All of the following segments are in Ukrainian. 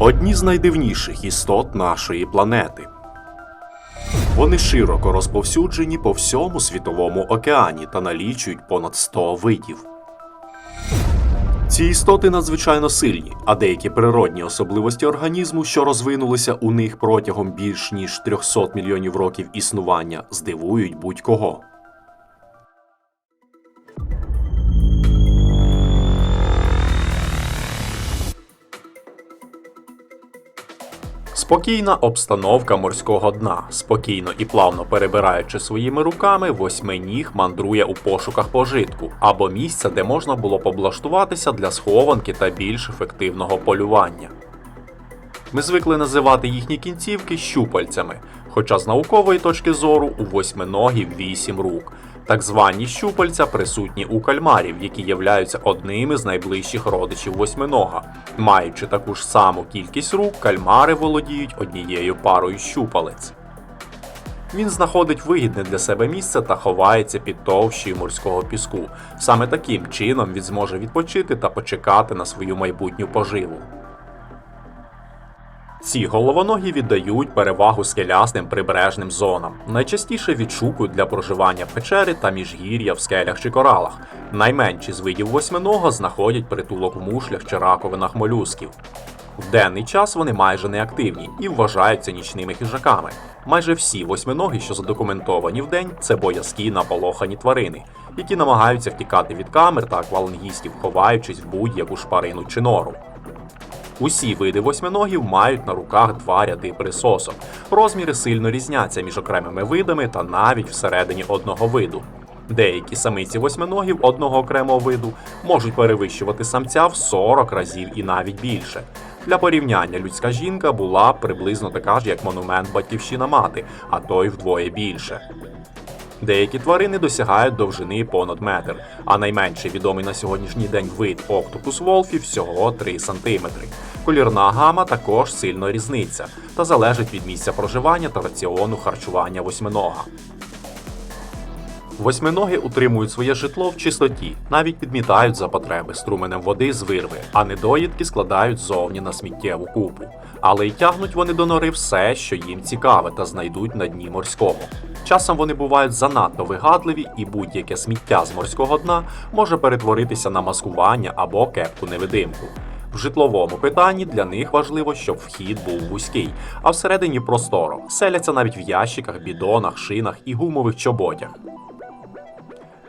одні з найдивніших істот нашої планети. Вони широко розповсюджені по всьому світовому океані та налічують понад 100 видів. Ці істоти надзвичайно сильні, а деякі природні особливості організму, що розвинулися у них протягом більш ніж 300 мільйонів років існування, здивують будь-кого. Спокійна обстановка морського дна, спокійно і плавно перебираючи своїми руками, восьминіг мандрує у пошуках пожитку або місця, де можна було б облаштуватися для схованки та більш ефективного полювання. Ми звикли називати їхні кінцівки щупальцями, хоча з наукової точки зору у восьминогів вісім рук. Так звані щупальця присутні у кальмарів, які являються одними з найближчих родичів восьминога. Маючи таку ж саму кількість рук, кальмари володіють однією парою щупалець. Він знаходить вигідне для себе місце та ховається під товщею морського піску. Саме таким чином він зможе відпочити та почекати на свою майбутню поживу. Ці головоногі віддають перевагу скелястим прибережним зонам. Найчастіше відшукують для проживання печери та міжгір'я в скелях чи коралах. Найменші з видів восьминога знаходять притулок в мушлях чи раковинах молюсків. В денний час вони майже неактивні і вважаються нічними хижаками. Майже всі восьминоги, що задокументовані вдень, це боязкі наполохані тварини, які намагаються втікати від камер та аквалангістів, ховаючись в будь-яку шпарину чи нору. Усі види восьминогів мають на руках два ряди присосок. Розміри сильно різняться між окремими видами та навіть всередині одного виду. Деякі самиці восьминогів одного окремого виду можуть перевищувати самця в 40 разів і навіть більше. Для порівняння людська жінка була приблизно така ж, як монумент Батьківщина мати, а то й вдвоє більше. Деякі тварини досягають довжини понад метр, а найменший відомий на сьогоднішній день вид октопус волфі всього 3 см. Колірна гама також сильно різниця та залежить від місця проживання та раціону харчування восьминога. Восьминоги утримують своє житло в чистоті, навіть підмітають за потреби струменем води з вирви, а недоїдки складають зовні на сміттєву купу. Але й тягнуть вони до нори все, що їм цікаве, та знайдуть на дні морському. Часом вони бувають занадто вигадливі, і будь-яке сміття з морського дна може перетворитися на маскування або кепку невидимку. В житловому питанні для них важливо, щоб вхід був вузький, а всередині просторо. Селяться навіть в ящиках, бідонах, шинах і гумових чоботях.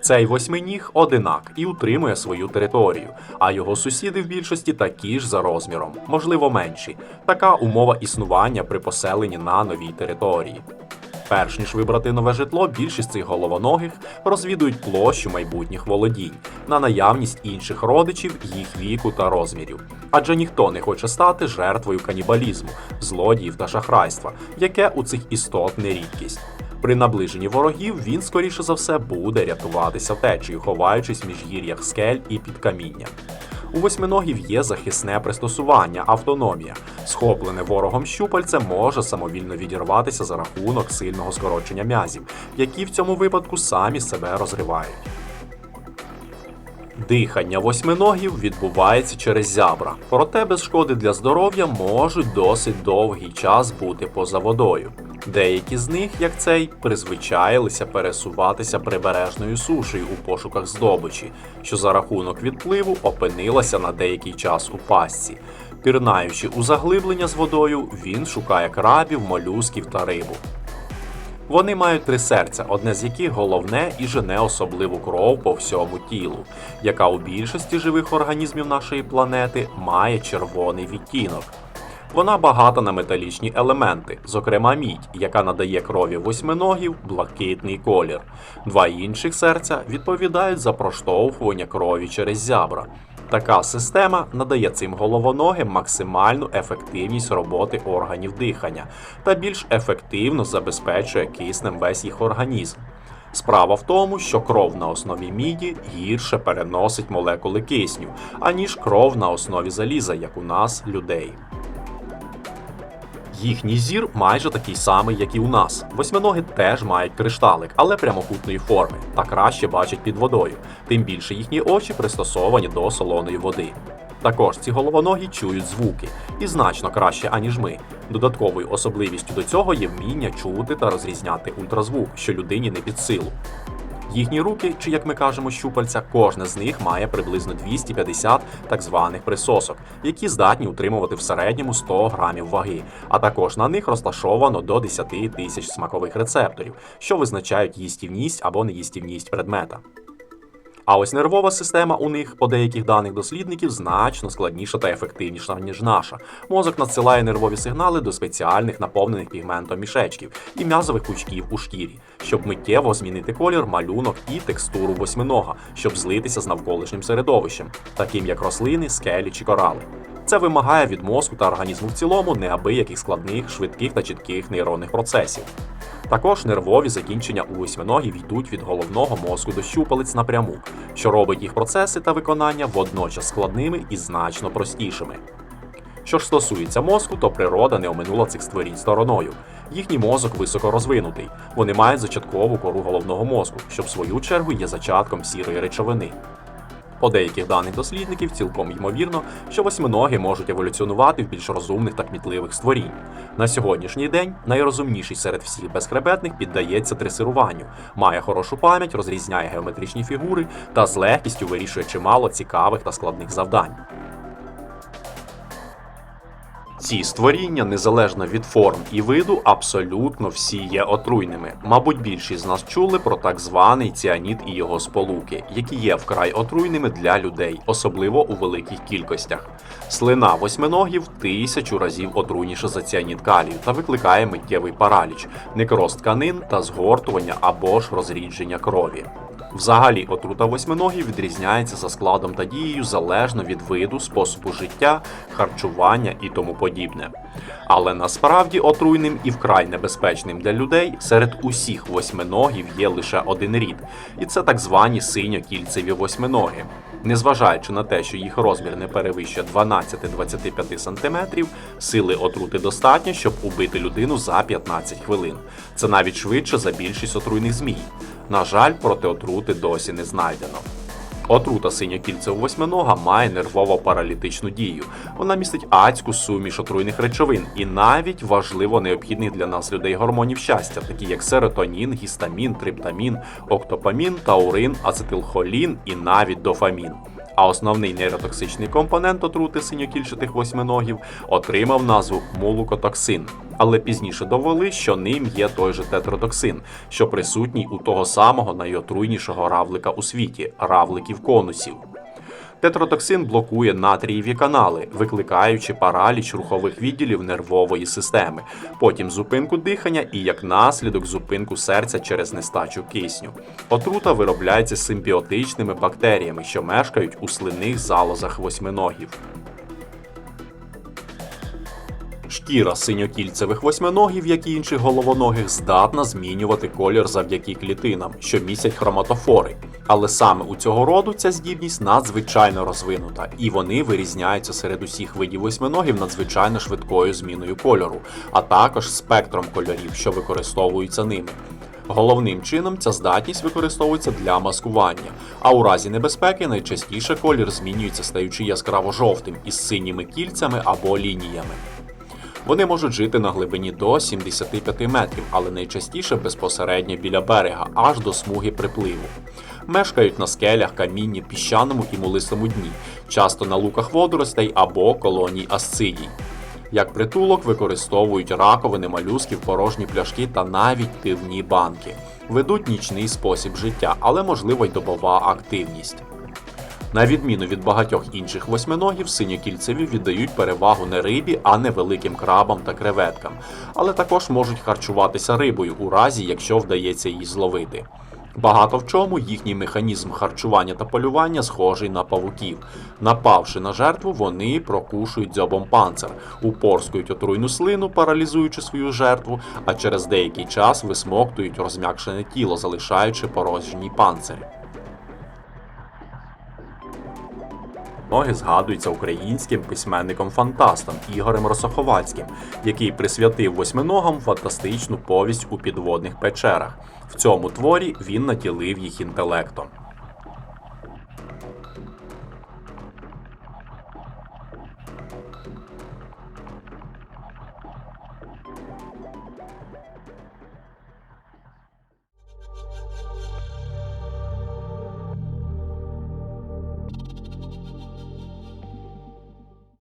Цей восьминіг одинак і утримує свою територію, а його сусіди в більшості такі ж за розміром, можливо менші. Така умова існування при поселенні на новій території. Перш ніж вибрати нове житло, більшість цих головоногих розвідують площу майбутніх володінь на наявність інших родичів, їх віку та розмірів. Адже ніхто не хоче стати жертвою канібалізму, злодіїв та шахрайства, яке у цих істот не рідкість. При наближенні ворогів він, скоріше за все, буде рятуватися втечею, ховаючись в міжгір'ях скель і під камінням. У восьминогів є захисне пристосування, автономія. Схоплене ворогом щупальце може самовільно відірватися за рахунок сильного скорочення м'язів, які в цьому випадку самі себе розривають. Дихання восьминогів відбувається через зябра, проте без шкоди для здоров'я можуть досить довгий час бути поза водою. Деякі з них, як цей, призвичаїлися пересуватися прибережною сушею у пошуках здобичі, що за рахунок відпливу опинилася на деякий час у пастці. Пірнаючи у заглиблення з водою, він шукає крабів, молюсків та рибу. Вони мають три серця, одне з яких головне і жене особливу кров по всьому тілу, яка у більшості живих організмів нашої планети має червоний відтінок. Вона багата на металічні елементи, зокрема мідь, яка надає крові восьминогів блакитний колір. Два інших серця відповідають за проштовхування крові через зябра. Така система надає цим головоногим максимальну ефективність роботи органів дихання та більш ефективно забезпечує киснем весь їх організм. Справа в тому, що кров на основі міді гірше переносить молекули кисню, аніж кров на основі заліза, як у нас, людей. Їхній зір майже такий самий, як і у нас. Восьминоги теж мають кришталик, але прямокутної форми, та краще бачать під водою. Тим більше їхні очі пристосовані до солоної води. Також ці головоногі чують звуки і значно краще, аніж ми. Додатковою особливістю до цього є вміння чути та розрізняти ультразвук, що людині не під силу. Їхні руки, чи як ми кажемо, щупальця, кожне з них має приблизно 250 так званих присосок, які здатні утримувати в середньому 100 грамів ваги, а також на них розташовано до 10 тисяч смакових рецепторів, що визначають їстівність або неїстівність предмета. А ось нервова система у них, по деяких даних дослідників, значно складніша та ефективніша, ніж наша. Мозок надсилає нервові сигнали до спеціальних наповнених пігментом мішечків і м'язових пучків у шкірі, щоб миттєво змінити колір, малюнок і текстуру восьминога, щоб злитися з навколишнім середовищем, таким як рослини, скелі чи корали. Це вимагає від мозку та організму в цілому неабияких складних, швидких та чітких нейронних процесів. Також нервові закінчення у восьминогів йдуть від головного мозку до щупалець напряму, що робить їх процеси та виконання водночас складними і значно простішими. Що ж стосується мозку, то природа не оминула цих створінь стороною. Їхній мозок високо розвинутий. Вони мають зачаткову кору головного мозку, що в свою чергу є зачатком сірої речовини. По деяких даних дослідників цілком ймовірно, що восьминоги можуть еволюціонувати в більш розумних та кмітливих створінь. На сьогоднішній день найрозумніший серед всіх безхребетних піддається тресируванню, має хорошу пам'ять, розрізняє геометричні фігури та з легкістю вирішує чимало цікавих та складних завдань. Ці створіння, незалежно від форм і виду, абсолютно всі є отруйними. Мабуть, більшість з нас чули про так званий ціаніт і його сполуки, які є вкрай отруйними для людей, особливо у великих кількостях. Слина восьминогів тисячу разів отруйніша за ціаніт калію та викликає миттєвий параліч, некроз тканин та згортування або ж розрідження крові. Взагалі, отрута восьминогів відрізняється за складом та дією залежно від виду, способу життя, харчування і тому подібне. Але насправді отруйним і вкрай небезпечним для людей серед усіх восьминогів є лише один рід, і це так звані синьокільцеві восьминоги. Незважаючи на те, що їх розмір не перевищує 12-25 см, сили отрути достатньо, щоб убити людину за 15 хвилин. Це навіть швидше за більшість отруйних змій. На жаль, проти отрути досі не знайдено. Отрута синьокільцевого восьминога має нервово-паралітичну дію. Вона містить ацьку суміш отруйних речовин і навіть важливо необхідних для нас людей гормонів щастя, такі як серотонін, гістамін, триптамін, октопамін, таурин, ацетилхолін і навіть дофамін. А основний нейротоксичний компонент отрути синьокільчатих восьминогів отримав назву мулукотоксин. Але пізніше довели, що ним є той же тетротоксин, що присутній у того самого найотруйнішого равлика у світі равликів конусів. Тетротоксин блокує натрієві канали, викликаючи параліч рухових відділів нервової системи, потім зупинку дихання і як наслідок зупинку серця через нестачу кисню. Отрута виробляється симбіотичними бактеріями, що мешкають у слинних залозах восьминогів. Шкіра синьокільцевих восьминогів, як і інших головоногих, здатна змінювати колір завдяки клітинам, що містять хроматофори. Але саме у цього роду ця здібність надзвичайно розвинута, і вони вирізняються серед усіх видів восьминогів надзвичайно швидкою зміною кольору, а також спектром кольорів, що використовуються ними. Головним чином ця здатність використовується для маскування, а у разі небезпеки найчастіше колір змінюється, стаючи яскраво жовтим із синіми кільцями або лініями. Вони можуть жити на глибині до 75 метрів, але найчастіше безпосередньо біля берега, аж до смуги припливу. Мешкають на скелях, камінні, піщаному і мулистому дні, часто на луках водоростей або колоній асцидій. Як притулок використовують раковини, молюсків, порожні пляшки та навіть пивні банки. Ведуть нічний спосіб життя, але можливо й добова активність. На відміну від багатьох інших восьминогів, синьокільцеві віддають перевагу не рибі, а не великим крабам та креветкам, але також можуть харчуватися рибою у разі, якщо вдається її зловити. Багато в чому їхній механізм харчування та полювання схожий на павуків. Напавши на жертву, вони прокушують дзьобом панцир, упорскують отруйну слину, паралізуючи свою жертву, а через деякий час висмоктують розм'якшене тіло, залишаючи порожній панцирі. Ноги згадуються українським письменником-фантастом Ігорем Росоховацьким, який присвятив восьминогам фантастичну повість у підводних печерах. В цьому творі він наділив їх інтелектом.